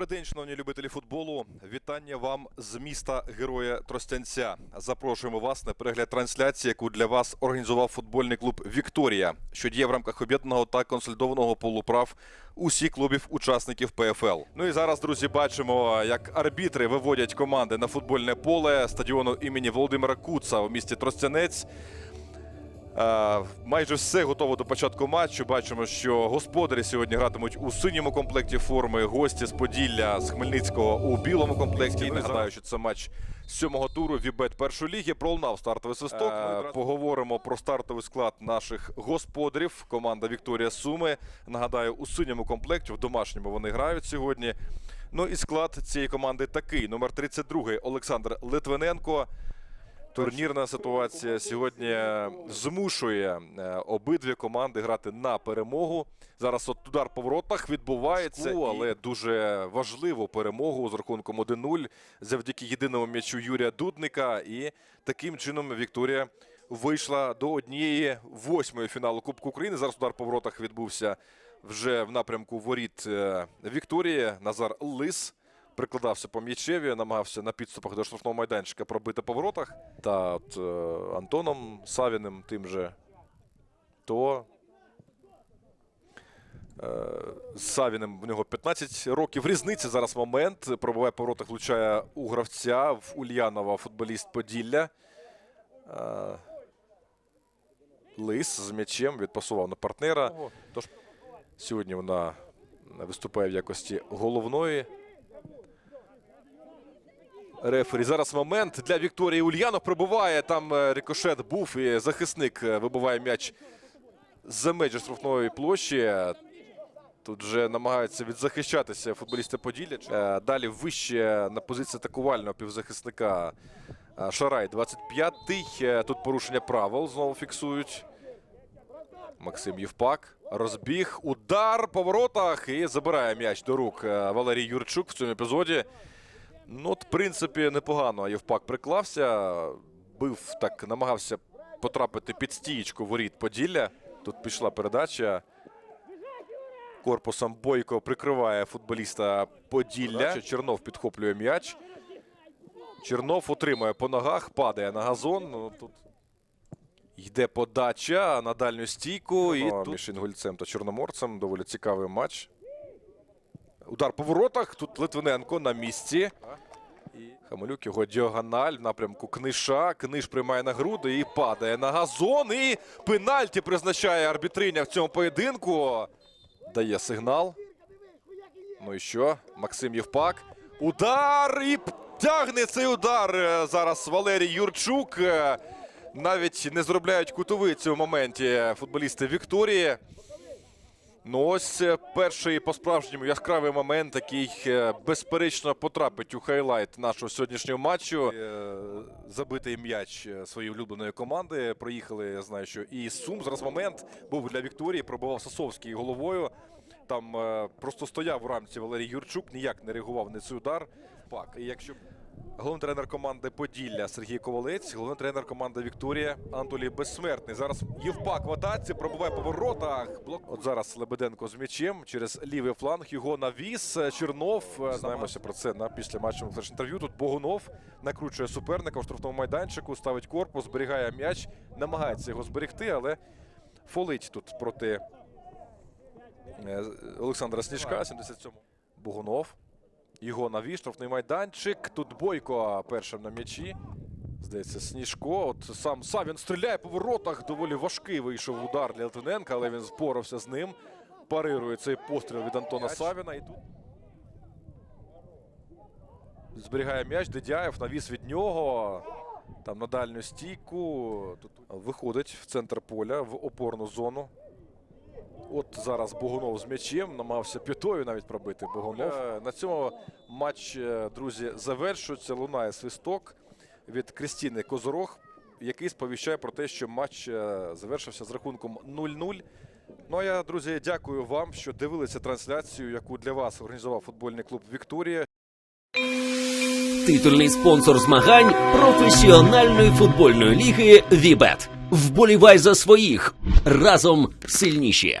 Добрий день, шановні любителі футболу. Вітання вам з міста Героя Тростянця. Запрошуємо вас на перегляд трансляції, яку для вас організував футбольний клуб Вікторія, що діє в рамках об'єднаного та консолідованого полуправ усіх клубів учасників ПФЛ. Ну і зараз, друзі, бачимо, як арбітри виводять команди на футбольне поле стадіону імені Володимира Куца у місті Тростянець. Е, Майже все готово до початку матчу. Бачимо, що господарі сьогодні гратимуть у синьому комплекті форми. Гості з Поділля з Хмельницького у білому комплекті. І нагадаю, що це матч сьомого туру Вібет першої ліги. Пролунав стартовий свисток. Е, Поговоримо про стартовий склад наших господарів. Команда Вікторія Суми. Нагадаю, у синьому комплекті в домашньому вони грають сьогодні. Ну і склад цієї команди такий: номер 32 Олександр Литвиненко. Турнірна ситуація сьогодні змушує е, обидві команди грати на перемогу. Зараз от удар по воротах відбувається, але дуже важливу перемогу з рахунком 1-0 завдяки єдиному м'ячу Юрія Дудника. І таким чином Вікторія вийшла до однієї восьмої фіналу Кубку України. Зараз удар по воротах відбувся вже в напрямку воріт е, Вікторії. Назар Лис прикладався по м'ячеві, намагався на підступах до штрафного майданчика пробити по воротах. Та от е, Антоном Савіним тим же, то е, з Савіним в нього 15 років. Різниця зараз момент. Пробиває по воротах, влучає у гравця в Ульянова, футболіст Поділля. Е, Лис з м'ячем відпасував на партнера. Тож сьогодні вона виступає в якості головної рефері. Зараз момент для Вікторії Ульянов пробиває. Там е, рикошет був і захисник е, вибиває м'яч за межі штрафної площі. Тут вже намагаються відзахищатися футболісти Поділля. Е, Далі вище на позиції атакувального півзахисника Шарай 25-й. Е, Тут порушення правил знову фіксують. Максим Євпак. Розбіг, удар по воротах і забирає м'яч до рук Валерій Юрчук в цьому епізоді. Ну, от, в принципі, непогано Євпак приклався. Бив так, намагався потрапити під стієчку воріт Поділля. Тут пішла передача. Корпусом Бойко прикриває футболіста Поділля. Чернов підхоплює м'яч. Чернов отримує по ногах, падає на газон. Ну, тут йде подача на дальню стійку. І тут... між інгульцем та чорноморцем. Доволі цікавий матч. Удар по воротах. Тут Литвиненко на місці. Хамалюк його діагональ в напрямку Книша. Книж приймає на груди і падає на газон. І пенальті призначає арбітриня в цьому поєдинку. Дає сигнал. Ну і що? Максим Євпак. Удар! І тягне цей удар е, зараз Валерій Юрчук. Е, Навіть не зробляють кутовицю в моменті футболісти Вікторії. Ну, ось перший по-справжньому яскравий момент, який е, безперечно потрапить у хайлайт нашого сьогоднішнього матчу. Забитий м'яч е, своєї улюбленої команди. Проїхали, я знаю, що і Сум. Зараз момент був для Вікторії. Пробивав Сосовський головою. Там е, просто стояв у рамці Валерій Юрчук, ніяк не реагував на цей удар. Пак. І якщо Головний тренер команди Поділля Сергій Ковалець, головний тренер команди Вікторія Анатолій Безсмертний. Зараз Євпак в атаці, пробиває по воротах. Блок. От зараз Лебеденко з м'ячем через лівий фланг. Його навіс. Чернов. Знаємося про це на післяматчевому флеш-інтерв'ю. Тут Богунов накручує суперника в штрафному майданчику, ставить корпус, зберігає м'яч, намагається його зберегти, але фолить тут проти е, Олександра Сніжка. 77 Богунов. Його навіс, штрафний майданчик. Тут Бойко першим на м'ячі. Здається, Сніжко. От сам Савін стріляє по воротах. Доволі важкий вийшов удар для Литвиненка, але він спорався з ним. Парирує цей постріл від Антона Савіна. І тут зберігає м'яч. Дедяєв навіс від нього. Там на дальню стійку. Тут виходить в центр поля в опорну зону. От зараз Богунов з м'ячем намагався п'ятою навіть пробити Богунов. Е, На цьому матч, друзі, завершується. Лунає свисток. від Крістіни Козорог, який сповіщає про те, що матч е, завершився з рахунком 0-0. Ну а я, друзі, дякую вам, що дивилися трансляцію, яку для вас організував футбольний клуб Вікторія. Титульний спонсор змагань професіональної футбольної ліги Вібет. Вболівай за своїх разом сильніші.